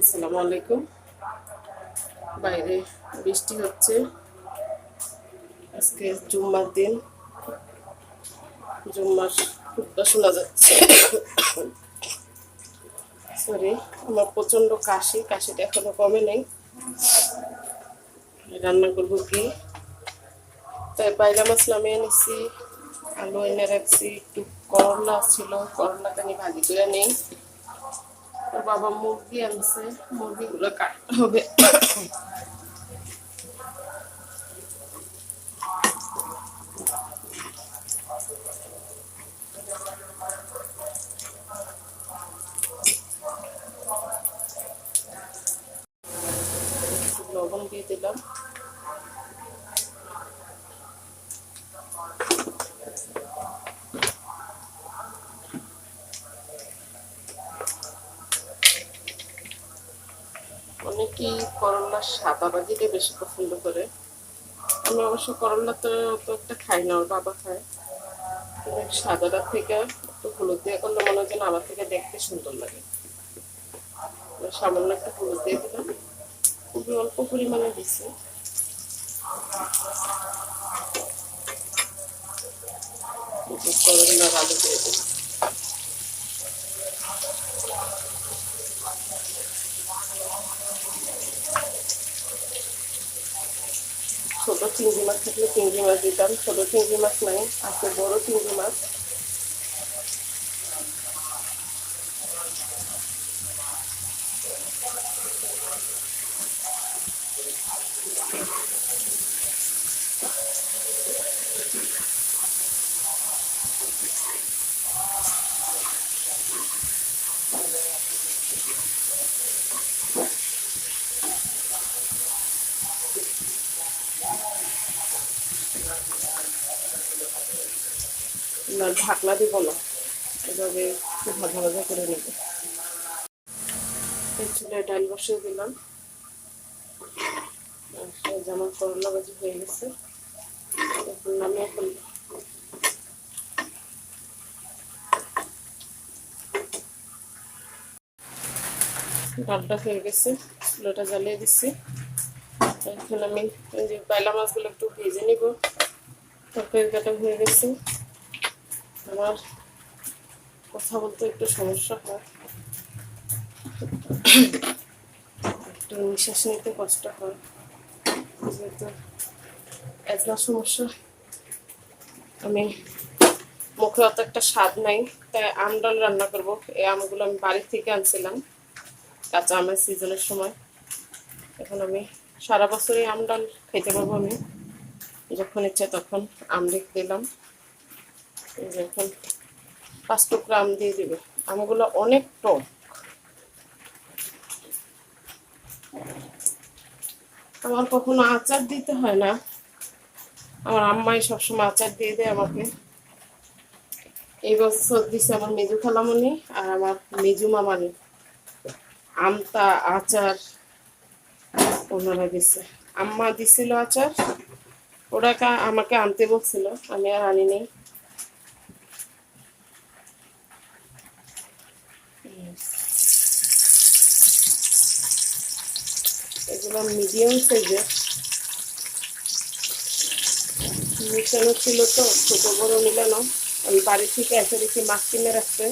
আসসালামু আলাইকুম। বাইরে বৃষ্টি হচ্ছে। আজকে জুম্মার দিন। জুম্মার খুবটা শোনা যাচ্ছে। সরি আমার প্রচণ্ড কাশি। কাশিটা এখনও কমে নেই। রান্না করব কি? তাই বাইলা মাছ নামিয়ে নিছি আলু এনে রাখছি, একটু করলা ছিল, করলাটা নিয়ে ভাজি করে নেই। ওর বাবা মুরগি আনছে মুরগিগুলো কাটতে হবে লবণ দিয়ে দিলাম করলার সাদা ভাজিটা বেশি পছন্দ করে। আমি অবশ্য করলা তো একটা খাই না, ওর বাবা খায়। সাদাটার থেকে একটু হলুদ দিয়ে করলে মনে হয় যেন আমার থেকে দেখতে সুন্দর লাগে। সামান্য একটা হলুদ দিয়ে দিলাম। খুবই অল্প পরিমাণে দিছি। করলার আলু দিয়ে দিলাম ছোট চিংড়ি মাছ থাকলে চিংড়ি মাছ দিতাম, ছোট চিংড়ি মাছ নাই, আছে বড় চিংড়ি মাছ। না ঢাকনা দিব না এভাবে ভাজা ভাজা করে নেব। এই চুলায় ডাল বসিয়ে দিলাম। যেমন করলা ভাজি হয়ে গেছে, এখন নামিয়ে ফেলব ডালটা হয়ে গেছে, চুলাটা জ্বালিয়ে দিচ্ছি। এখন আমি যে বাইলা মাছগুলো একটু ভেজে নিব। তরকারি হয়ে গেছে। আমার কথা বলতে একটু সমস্যা হয়। একটু নিঃশ্বাস নিতে কষ্ট হয়। যেহেতু অ্যাজমার সমস্যা, আমি মুখে অত একটা স্বাদ নাই। তাই আম ডাল রান্না করব। এই আমগুলো আমি বাড়ি থেকে আনছিলাম কাঁচা আমের সিজনের সময়। এখন আমি সারা বছরই আম ডাল খেতে পারব আমি। যখন ইচ্ছে তখন আম রেখে দিলাম। এই যে এখন পাঁচ টুকরা আম দিয়ে দিবে। আমগুলো অনেক টক। আমার কখনো আচার দিতে হয় না। আমার আম্মাই সবসময় আচার দিয়ে দেয় আমাকে। এই বছর দিছে আমার মেজু খালামণি আর আমার মেজু মামানি। আমতা আচার ওনারা দিছে। আম্মা দিছিল আচার ওরা আমাকে আনতে বলছিল আমি আর আনি নেই। এগুলো মিডিয়াম সাইজের মিশানো ছিল তো, ছোট বড় মিলানো। আমি বাড়ি থেকে এসে দেখি মাছ কিনে রাখতে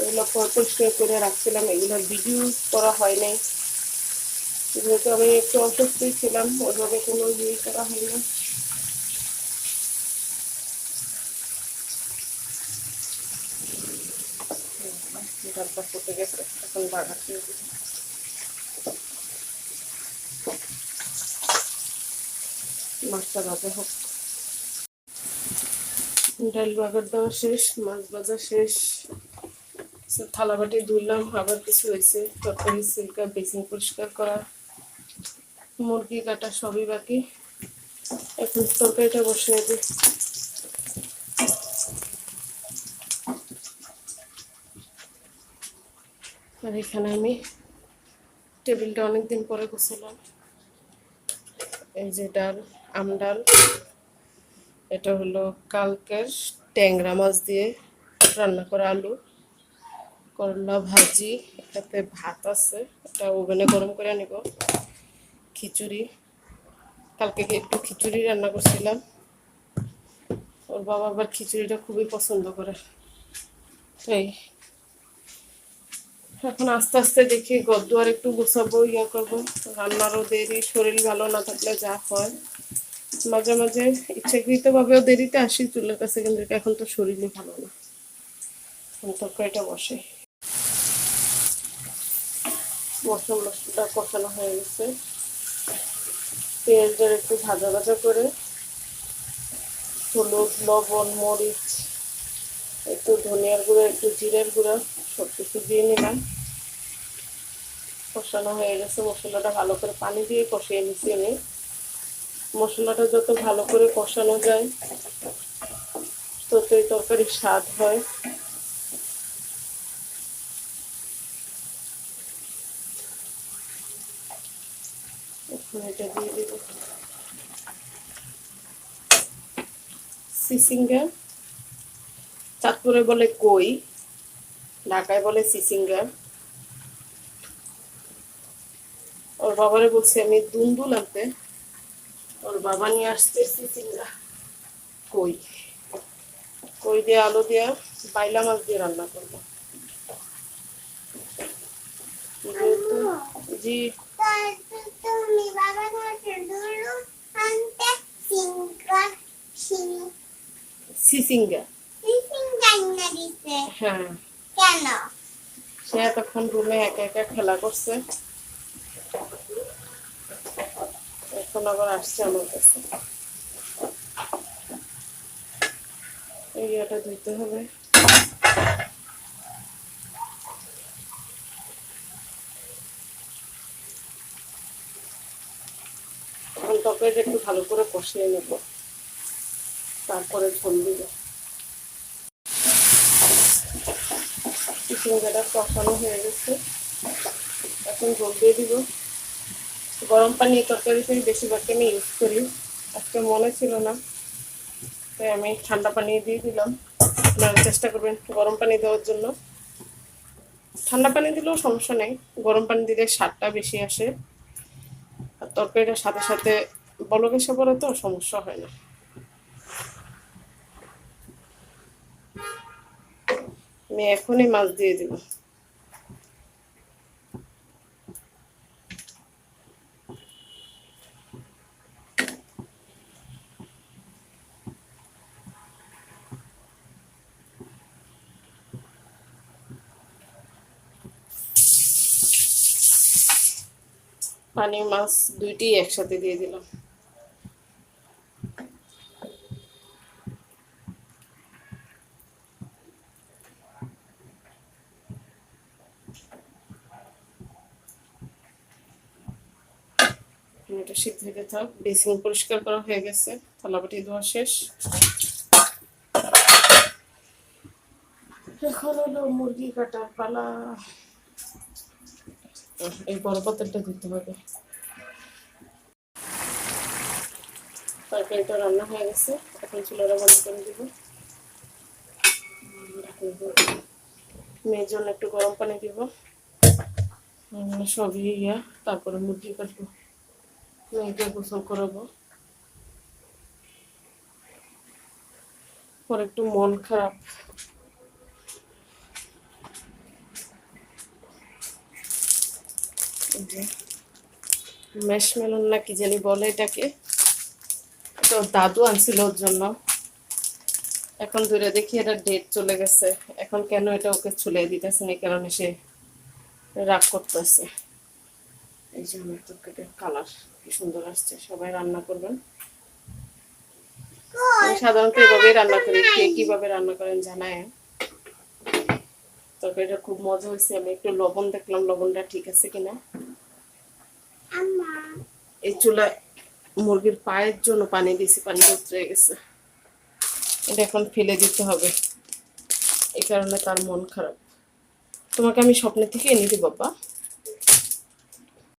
এগুলো পরিষ্কার করে রাখছিলাম, এগুলো ভিডিও করা হয় নাই। যেহেতু আমি একটু অসুস্থ ছিলাম, ওইভাবে কোনো ইয়ে করা হয় না ডালটা ফুটে গেছে, এখন মাছটা ভাজা হোক। ডাল বাগার দেওয়া শেষ, মাছ ভাজা শেষ। সে থালা বাটি ধুইলাম, আবার কিছু হয়েছে। তরকারি সিলকা বেসিন পরিষ্কার করা। মুরগি, কাটা সবই বাকি। এখন তরকারিটা বসিয়ে দিই। আর এখানে আমি টেবিলটা অনেকদিন পরে গোছালাম। এই যে ডাল, আম ডাল, এটা হলো কালকের ট্যাংরা মাছ দিয়ে রান্না করা আলু, করলা ভাজি, এটাতে ভাত আছে, এটা ওভেনে গরম করে নিব খিচুড়ি। কালকে একটু খিচুড়ি রান্না করছিলাম। ওর বাবা আবার খিচুড়িটা খুবই পছন্দ করে। এই। এখন আস্তে আস্তে দেখি গদ্দুয়ার একটু গুছাবো, ইয়া করব। রান্নারও দেরি, শরীর ভালো না থাকলে যা হয়। মাঝে মাঝে ইচ্ছাকৃতভাবেও দেরিতে আসি চুলের কাছে, কিন্তু এখন তো শরীরই ভালো না। এখন তরকারিটা বসে। মশলা মশলাটা কষানো হয়ে গেছে। পেঁয়াজটা একটু ভাজা ভাজা করে, হলুদ, লবণ, মরিচ, একটু ধনিয়ার গুঁড়ো, একটু জিরের গুঁড়ো সব কিছু দিয়ে নিলাম। কষানো হয়ে গেছে, মশলাটা ভালো করে পানি দিয়ে কষিয়ে নিচ্ছি আমি। মশলাটা যত ভালো করে কষানো যায়, ততই তরকারির স্বাদ হয় এখন এটা দিয়ে দেবো সিসিঙ্গা চাঁদপুরে বলে কই ঢাকায় বলে সিসিঙ্গা ওর বাবারে বলছি আমি দুন্দুল আনতে ওর বাবা নিয়ে আসতে সিসিঙ্গা কই কই দিয়ে আলু দিয়ে বাইলা মাছ দিয়ে রান্না করব জি তুমি বাবা কাছে দুলু আনতে সিঙ্গার সিং সিসিঙ্গা। হ্যাঁ। কেন? সে এতক্ষণ রুমে একা একা খেলা করছে। এখন আবার আসছে আমার কাছে। এই ইয়েটা ধুইতে হবে। এখন একটু ভালো করে কষিয়ে নেব। তারপরে ঝোল দিব। চিকেনটা কষানো হয়ে গেছে। এখন ঝোল দিয়ে দিব। গরম পানি তরকারিতে বেশিরভাগটা আমি ইউজ করি। আজকে মনে ছিল না। তাই আমি ঠান্ডা পানি দিয়ে দিলাম। আপনারা চেষ্টা করবেন গরম পানি দেওয়ার জন্য। ঠান্ডা পানি দিলেও সমস্যা নেই। গরম পানি দিলে স্বাদটা বেশি আসে। আর তরকারিটার সাথে সাথে বলক এসে পড়ে তো সমস্যা হয় না। আমি এখনই মাছ দিয়ে দিব। পানি মাছ দুইটি একসাথে দিয়ে দিলাম। এটা সিদ্ধ হয়ে থাক। বেসিন পরিষ্কার করা হয়ে গেছে। থালাবাটি ধোয়া শেষ। এখন হলো মুরগি কাটার পালা। এই বড় পাত্রটা দিতে হবে। তরকারিটা রান্না হয়ে গেছে। এখন চুলাটা বন্ধ করে দিব। মেয়ের জন্য একটু গরম পানি দিব। সবই ইয়া তারপরে মুরগি কাটবো। মেয়েকে গোসল করাবো। ওর একটু মন খারাপ। মেশমেলন না কি জানি বলে এটাকে। তো দাদু আনছিল ওর জন্য। এখন ধরে দেখি এটা ডেট চলে গেছে। এখন কেন এটা ওকে ছুলে দিতেছে না কারণে সে রাগ করতেছে। এই জন্য আমার কালার কি সুন্দর আসছে সবাই রান্না করবেন। সাধারণত এভাবেই রান্না করি কে কীভাবে রান্না করেন জানায়। তরকারিটা খুব মজা হয়েছে আমি একটু লবণ দেখলাম লবণটা ঠিক আছে কিনা। এই চুলায় মুরগির পায়ের জন্য পানি দিয়েছি পানি উতরে গেছে। এটা এখন ফেলে দিতে হবে। এই কারণে তার মন খারাপ। তোমাকে আমি স্বপ্নে থেকে এনে দিই বাবা